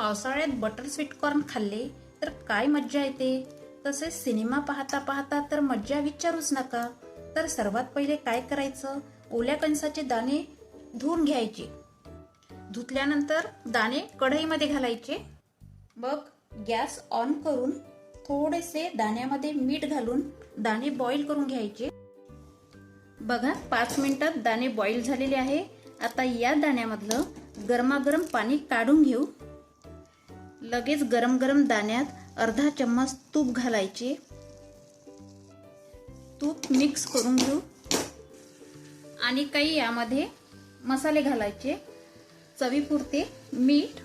पावसाळ्यात butter sweetcorn खाल्ले तर काय मज्जा येते? तसेच सिनेमा पाहता पाहता तर मज्जा विचारूच नका. तर सर्वात पहिले काय करायचं? ओल्या कणसाचे दाणे धुवून घ्यायचे. धुतल्यानंतर दाणे कढईमध्ये घालायचे. मग गॅस ऑन करून थोडेसे दाण्यामध्ये मीठ घालून दाणे बॉईल करून घ्यायचे. बघा पाच मिनिटात दाणे बॉईल झालेले आहे. आता या दाण्यामधलं गरमागरम पाणी काढून घेऊ. लगेच गरम गरम दाण्यात अर्धा चम्मच तूप घालायचे. तूप मिक्स करून घेऊ. आणि काही यामध्ये मसाले घालायचे. चवीपुरते मीठ.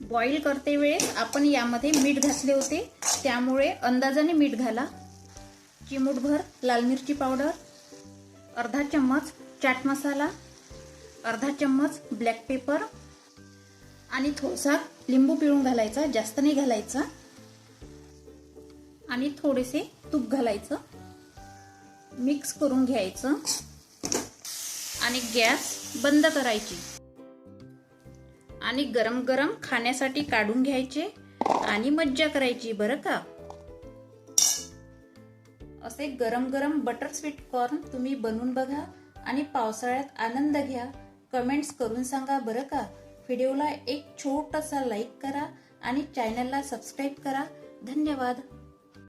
बॉईल करते वेळेस आपण यामध्ये मीठ घातले होते. त्यामुळे अंदाजाने मीठ घाला. चिमूटभर लाल मिरची पावडर. अर्धा चम्मच चाट मसाला. अर्धा चम्मच ब्लॅक पेपर आणि थोडासा लिंबू पिळून घालायचा जास्त नाही घालायचा. आणि थोडेसे तूप घालायचं. मिक्स करून घ्यायचं. आणि गॅस बंद करायची. आणि गरम गरम खाण्यासाठी काढून घ्यायचे आणि मज्जा करायची बरं का? असे गरम गरम बटर स्वीट कॉर्न तुम्ही बनवून बघा आणि पावसाळ्यात आनंद घ्या. कमेंट्स करून सांगा बरं का? व्हिडिओला एक छोटासा लाईक करा आणि चॅनलला सबस्क्राईब करा. धन्यवाद.